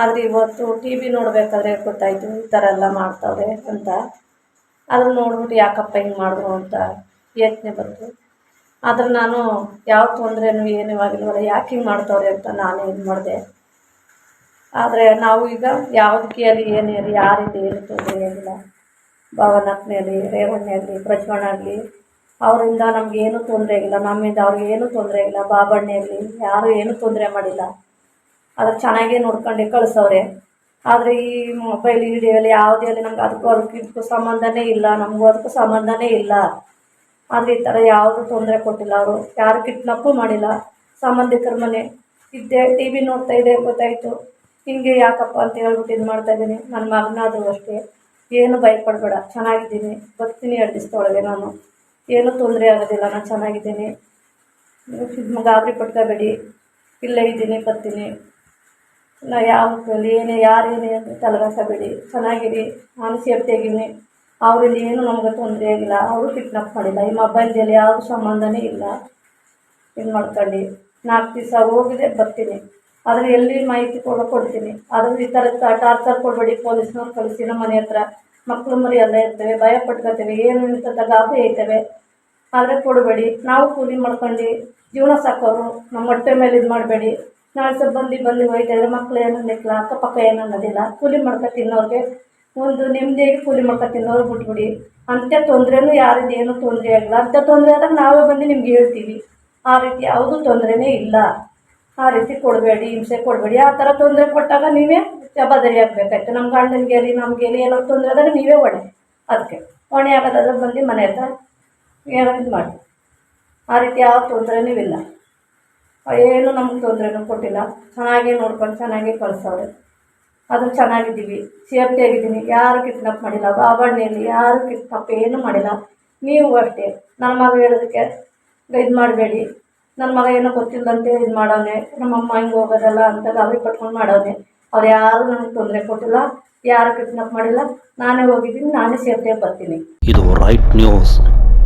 ಆದರೆ ಇವತ್ತು T V ನೋಡಬೇಕಾದ್ರೆ ಗೊತ್ತಾಯಿತು, ಈ ಥರ ಎಲ್ಲ ಮಾಡ್ತಾವ್ರೆ ಅಂತ. ಅದನ್ನು ನೋಡ್ಬಿಟ್ಟು ಯಾಕಪ್ಪ ಹಿಂಗೆ ಮಾಡಿದ್ರು ಅಂತ ಯೋಚನೆ ಬಂತು. ಆದರೆ ನಾನು ಯಾವ ತೊಂದರೆನೂ ಏನೂ ಆಗಿಲ್ವಲ್ಲ, ಯಾಕೆ ಹಿಂಗೆ ಮಾಡ್ತಾವ್ರೆ ಅಂತ ನಾನು ಇದು ಮಾಡಿದೆ. ಆದರೆ ನಾವು ಈಗ ಯಾವುದಕ್ಕೆ ಅಲ್ಲಿ ಏನೇ ಇರಲಿ ಯಾರಿಂದ ಏನು ತೊಂದರೆ ಆಗಿಲ್ಲ ಭವನಕ್ಕನೇ ಆಗಲಿ, ರೇವಣ್ಣ ಆಗಲಿ ಪ್ರಜ್ವಣ್ಣ ಆಗಲಿ, ಅವರಿಂದ ನಮಗೇನು ತೊಂದರೆ ಆಗಿಲ್ಲ ನಮ್ಮಿಂದ ಅವ್ರಿಗೆ ಏನೂ ತೊಂದರೆ ಆಗಿಲ್ಲ, ಬಾಬಣ್ಣ ಆಗಲಿ, ಯಾರೂ ಏನೂ ತೊಂದರೆ ಮಾಡಿಲ್ಲ. ಆದರೆ ಚೆನ್ನಾಗೇ ನೋಡ್ಕೊಂಡು ಕಳಿಸವ್ರೆ. ಆದರೆ ಈ ಮೊಬೈಲ್ ಹಿಡಿಯೋಲಿ ಯಾವುದೇ ಅಲ್ಲಿ ನಮ್ಗೆ ಅದಕ್ಕೂ ಅದಕ್ಕೂ ಇದಕ್ಕೂ ಸಂಬಂಧನೇ ಇಲ್ಲ, ನಮಗೂ ಅದಕ್ಕೂ ಸಂಬಂಧನೇ ಇಲ್ಲ. ಆದರೆ ಈ ಥರ ಯಾವುದೂ ತೊಂದರೆ ಕೊಟ್ಟಿಲ್ಲ ಅವರು. ಯಾರು ಕಿಟ್ನಪ್ ಮಾಡಿಲ್ಲ. ಸಂಬಂಧಿಕರ ಮನೆ. ಇದ್ದೆ ಟಿ ವಿ ನೋಡ್ತಾ ಇದೆ ಗೊತ್ತಾಯಿತು. ಹಿಂಗೆ ಯಾಕಪ್ಪ ಅಂತ ಹೇಳ್ಬಿಟ್ಟು ಇದು ಮಾಡ್ತಾಯಿದ್ದೀನಿ ನನ್ನ ಮಗನಾದರೂ ಅಷ್ಟೇ. ಏನು ಭಯಪಡಬೇಡ. ಚೆನ್ನಾಗಿದ್ದೀನಿ. ಬರ್ತೀನಿ ಎರಡು ನಾನು. ಏನೂ ತೊಂದರೆ ಆಗೋದಿಲ್ಲ. ನಾನು ಚೆನ್ನಾಗಿದ್ದೀನಿ. ಗಾಬರಿ ಪಡ್ಕೋಬೇಡಿ ಇಲ್ಲೇ ಇದ್ದೀನಿ, ಬರ್ತೀನಿ. ನಾ ಯಾವ ಏನೇ ಯಾರೇನೇ ಅಂತ ತಲೆಗಾಸಬೇಡಿ ಚೆನ್ನಾಗಿರಿ, ನಾನು ಸೇಫ್ಟಿಯಾಗಿದ್ದೀನಿ ಅವರಿಂದ ಏನು ನಮ್ಗೆ ತೊಂದರೆ ಆಗಿಲ್ಲ, ಅವರು ಕಿಡ್ನಾಪ್ ಮಾಡಿಲ್ಲ. ಈ ಮೊಬೈಲ್ದಲ್ಲಿ ಯಾವ ಸಂಬಂಧನೇ ಇಲ್ಲ. ಇದು ಮಾಡ್ಕೊಂಡು. ನಾಲ್ಕು ದಿವಸ ಹೋಗಿದೆ, ಬರ್ತೀನಿ. ಆದರೆ ಎಲ್ಲಿ ಮಾಹಿತಿ ಕೊಡ ಕೊಡ್ತೀನಿ. ಆದರೆ ಈ ಥರ ಟಾರ್ಚರ್ ಕೊಡಬೇಡಿ, ಪೊಲೀಸ್ನವ್ರು ಕಳಿಸಿ ನಮ್ಮ ಮನೆ ಹತ್ರ. ಮಕ್ಕಳು ಮರಿ ಎಲ್ಲ ಇರ್ತವೆ ಭಯ ಪಟ್ಕೊತೇವೆ ಏನು ಇಂಥ ಗಾಬರಿ ಐತವೆ. ಆದರೆ ಕೊಡಬೇಡಿ. ನಾವು ಕೂಲಿ ಮಾಡ್ಕೊಂಡು, ಜೀವನ ಸಾಕೋರು ನಮ್ಮ ಹೊಟ್ಟೆ ಮೇಲೆ ಇದು ಮಾಡಬೇಡಿ. ನಾಳೆ ಸ್ವಲ್ಪ ಬಂದು ಹೋಯ್ತಾಯಿದ್ರೆ ಮಕ್ಳು ಏನು ಅನ್ನಕ್ಕಿಲ್ಲ ಅಕ್ಕಪಕ್ಕ ಏನು ಅನ್ನೋದಿಲ್ಲ. ಕೂಲಿ ಮಾಡ್ಕೊ ತಿನ್ನೋರಿಗೆ ಒಂದು ನೆಮ್ಮದಿಯಾಗಿ ಕೂಲಿ ಮಾಡ್ಕೊ ತಿನ್ನೋರು ಬಿಟ್ಬಿಡಿ. ಅಂತ ತೊಂದರೆನೂ ಯಾರಿಂದ ಏನೂ ತೊಂದರೆ ಆಗಿಲ್ಲ. ಅಂಥ ತೊಂದರೆ ಆದಾಗ ನಾವೇ ಬಂದು ನಿಮ್ಗೆ ಹೇಳ್ತೀವಿ. ಆ ರೀತಿ ಯಾವುದೂ ತೊಂದರೆನೇ ಇಲ್ಲ. ಆ ರೀತಿ ಕೊಡಬೇಡಿ, ಹಿಂಸೆ ಕೊಡಬೇಡಿ. ಆ ಥರ ತೊಂದರೆ ಕೊಟ್ಟಾಗ ನೀವೇ ಜವಾಬ್ದಾರಿ ಆಗಬೇಕಾಯ್ತು. ನಮ್ಮ ಗಂಡನಿಗೆ ಆಗಲಿ ನಮಗೆ ಆಗಲಿ ಏನೋ ತೊಂದರೆ ಆದಾಗ ನೀವೇ ಹೊಣೆ. ಅದಕ್ಕೆ ಹೊಣೆ ಆಗೋದಾದ್ರೆ ಬಂದು ಮನೆ ಹತ್ರ ಏನೋ ಇದು ಮಾಡಿ. ಆ ರೀತಿ ಯಾವ ತೊಂದರೆನೂ ಇಲ್ಲ. ಏನು ನಮ್ಗೆ ತೊಂದರೆನೂ ಕೊಟ್ಟಿಲ್ಲ. ಚೆನ್ನಾಗೇ ನೋಡ್ಕೊಂಡು ಚೆನ್ನಾಗೇ ಕಳಿಸೋರು ಅದು ಚೆನ್ನಾಗಿದ್ದೀವಿ. ಸೇಫ್ಟಿ ಆಗಿದ್ದೀನಿ ಯಾರು ಕಿಡ್ನಾಪ್ ಮಾಡಿಲ್ಲ. ಬಾಬಣ್ಣೆಯಲ್ಲಿ ಯಾರು ಕಿಡ್ನಾಪ್ ಏನೂ ಮಾಡಿಲ್ಲ. ನೀವು ಅಷ್ಟೇ. ನನ್ನ ಮಗ ಹೇಳೋದಕ್ಕೆ ಇದು ಮಾಡಬೇಡಿ. ನನ್ನ ಮಗ ಏನೋ ಗೊತ್ತಿಲ್ಲದಂತೆ ಇದು ಮಾಡೋನೆ ನಮ್ಮಮ್ಮ ಹಿಂಗೆ ಹೋಗೋದಲ್ಲ ಅಂತ ಗಾಬರಿ ಪಟ್ಕೊಂಡು ಮಾಡೋನೆ ಅವ್ರು ಯಾರು ನನಗೆ ತೊಂದರೆ ಕೊಟ್ಟಿಲ್ಲ, ಯಾರು ಕಿಡ್ನಾಪ್ ಮಾಡಿಲ್ಲ. ನಾನೇ ಹೋಗಿದ್ದೀನಿ, ನಾನೇ ಸೇಫ್ಟಿಯಾಗಿ ಬರ್ತೀನಿ. ಇದು ರೈಟ್ ನ್ಯೂಸ್